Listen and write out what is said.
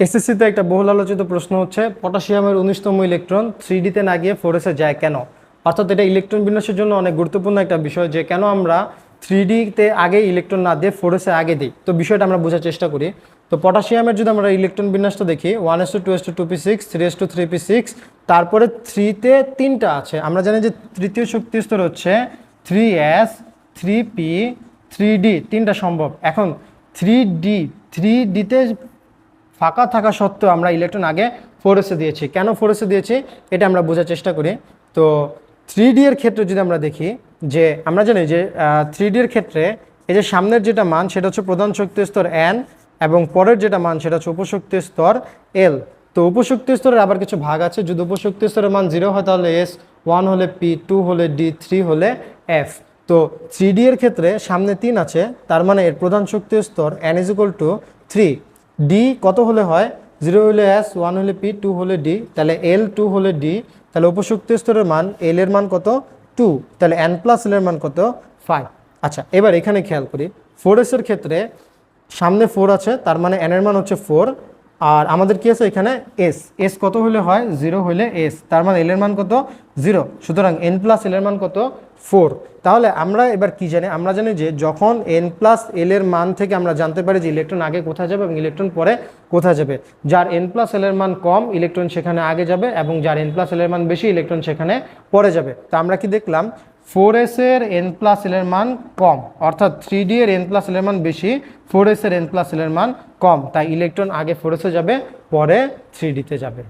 এসএসসিতে একটা বহুল আলোচিত প্রশ্ন হচ্ছে, পটাশিয়ামের উনিশতম ইলেকট্রন থ্রি ডিতে না গিয়ে ফোরেসে যায় কেন? অর্থাৎ এটা ইলেকট্রন বিন্যাসের জন্য অনেক গুরুত্বপূর্ণ একটা বিষয় যে কেন আমরা থ্রি ডিতে আগে ইলেকট্রন না দিয়ে ফোরেসে আগে দিই। তো বিষয়টা আমরা বোঝার চেষ্টা করি। তো পটাশিয়ামের যদি আমরা ইলেকট্রন বিন্যাসটা দেখি, one S two two S two two P six, three S two, three P six, তারপরে থ্রিতে তিনটা আছে। আমরা জানি যে তৃতীয় শক্তি স্তর হচ্ছে three S, three P, three D, তিনটা সম্ভব। এখন থ্রি ডি, থ্রি ডিতে ফাঁকা থাকা সত্ত্বেও আমরা ইলেকট্রন আগে ফোরেসে দিয়েছি। কেন ফোরেসে দিয়েছি? এটা আমরা বোঝার চেষ্টা করি। তো থ্রি এর ক্ষেত্রে যদি আমরা দেখি যে, আমরা জানি যে থ্রি এর ক্ষেত্রে এই যে সামনের যেটা মান, সেটা হচ্ছে প্রধান শক্তি স্তর এন এবং পরের যেটা মান, সেটা হচ্ছে উপশক্তি স্তর এল তো উপশক্তি স্তরের আবার কিছু ভাগ আছে। যদি উপশক্তি স্তরের মান জিরো হয়, তাহলে এস ওয়ান হলে পি টু হলে ডি থ্রি হলে এফ তো থ্রি এর ক্ষেত্রে সামনে তিন আছে, তার মানে এর প্রধান শক্তি স্তর N is equal to three D কত হলে হয়? জিরো হলে এস ওয়ান হলে পি টু হলে ডি তাহলে এল টু হলে ডি তাহলে উপশক্তি স্তরের মান এল এর মান কত? টু তাহলে এন প্লাস এল এর মান কত? ফাইভ আচ্ছা এবার এখানে খেয়াল করি। ফোর এসের ক্ষেত্রে সামনে ফোর আছে, তার মানে এন এর মান হচ্ছে ফোর আর আমাদের কি আছে এখানে? এস এস কত হলে হয়? জিরো হলে এস তার মানে এল এর মান কত? জিরো সুতরাং এন প্লাস এল এর মান কত? ফোর। তাহলে আমরা এবার কি জানি? আমরা জানি যে যখন এন প্লাস এল এর মান থেকে আমরা জানতে পারি যে ইলেকট্রন আগে কোথায় যাবে এবং ইলেকট্রন পরে কোথায় যাবে। যার এন প্লাস এল এর মান কম ইলেকট্রন সেখানে আগে যাবে এবং যার এন প্লাস এল এর মান বেশি ইলেকট্রন সেখানে পরে যাবে। তো আমরা কি দেখলাম? ফোর এস এর এন প্লাস এল এর মান কম, অর্থাৎ থ্রি ডি এর এন প্লাস এল এর মান বেশি ফোর এস এর এন প্লাস এল এর মান কম। তাই ইলেকট্রন আগে ফোর এসে যাবে, পরে থ্রি ডিতে যাবে।